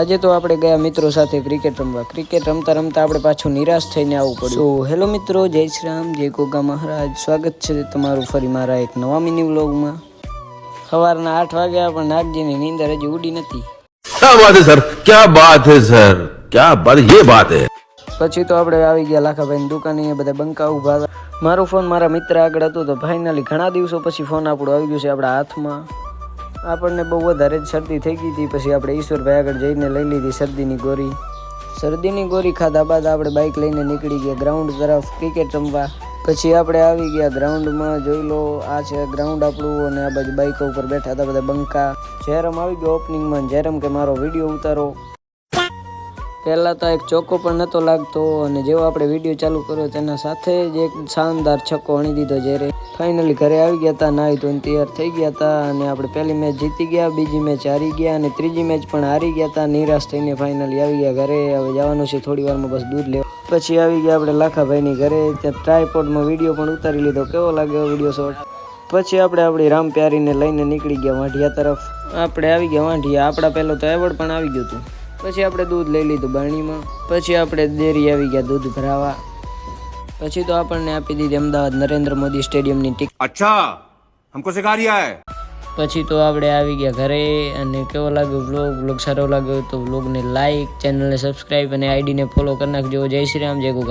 આજે તો આપણે ગયા મિત્રો સાથે ક્રિકેટ રમવા. ક્રિકેટ રમતા રમતા આપણે પાછું નિરાશ થઈને આવવું પડ્યું. તો હેલો મિત્રો જય શ્રી રામ જય ગોગા મહારાજ. સ્વાગત છે તમારું ફરી મારા એક નવા મિની વ્લોગમાં સવારના આઠ વાગ્યા પણ નાગજીની નીંદર હજી ઉડી નથી. ક્યા બાત હે સર? ક્યાં બાત હે સર? ક્યાં બાત યે બાત હે. પછી તો આપણે આવી ગયા લાખાભાઈની દુકાને બધા બંકા ઊભા મારો ફોન મારા મિત્ર આગળ હતો તો ફાઇનલી ઘણા દિવસો પછી ફોન આપણો આવી ગયો છે આપણા હાથમાં. આપણને બહુ વધારે જ શરદી થઈ ગઈ હતી. પછી આપણે ઈશ્વરભાઈ આગળ જઈને લઈ લીધી શરદીની ગોરી. શરદીની ગોરી ખાધા બાદ આપણે બાઇક લઈને નીકળી ગયા ગ્રાઉન્ડ તરફ ક્રિકેટ રમવા. પછી આપણે આવી ગયા ગ્રાઉન્ડમાં જોઈ લો, આ છે ગ્રાઉન્ડ આપણું અને આ બાજુ બાઇકો ઉપર બેઠા હતા બધા બંકા. જેરમ આવી ગયો ઓપનિંગમાં જેરમ કે મારો વીડિયો ઉતારો પહેલાં તો એક ચોખ્ખો પણ નહોતો લાગતો અને જેવો આપણે વીડિયો ચાલુ કર્યો તેના સાથે જ એક શાનદાર છક્કો હણી દીધો જ્યારે ફાઇનલી ઘરે આવી ગયા હતા, નાહી ધોઈને તૈયાર થઈ ગયા હતા અને આપણે પહેલી મેચ જીતી ગયા, બીજી મેચ હારી ગયા અને ત્રીજી મેચ પણ હારી ગયા હતા, નિરાશ થઈને ફાઇનલી આવી ગયા ઘરે. હવે જવાનું છે થોડી વારમાં બસ દૂધ લેવા. પછી આવી ગયા આપણે લાખાભાઈની ઘરે. ત્યાં ટ્રાયપોર્ટમાં વીડિયો પણ ઉતારી લીધો. કેવો લાગ્યો વીડિયો શોટ પછી આપણે આપણી રામ પ્યારીને લઈને નીકળી ગયા વાંઢિયા તરફ. આપણે આવી ગયા વાંઢિયા. આપણા પહેલો તો એવોર્ડ પણ આવી ગયું હતું. પછી આપણે દૂધ લઈ લીધું બારણીમાં. પછી આપણે દેરી આવી ગયા દૂધ ભરાવા. પછી તો આપણને આપી દીધી અમદાવાદ નરેન્દ્ર મોદી સ્ટેડિયમની ટિકિટ અચ્છા હમકો સિખા રહ્યા હે પછી તો આપણે આવી ગયા ઘરે અને કેવો લાગ્યો વ્લોગ વ્લોગ સારો લાગ્યો તો વ્લોગને લાઇક ચેનલને સબસ્ક્રાઈબ અને આઈડીને ફોલો કરી નાખજો. જય શ્રી રામ જય ગોગમ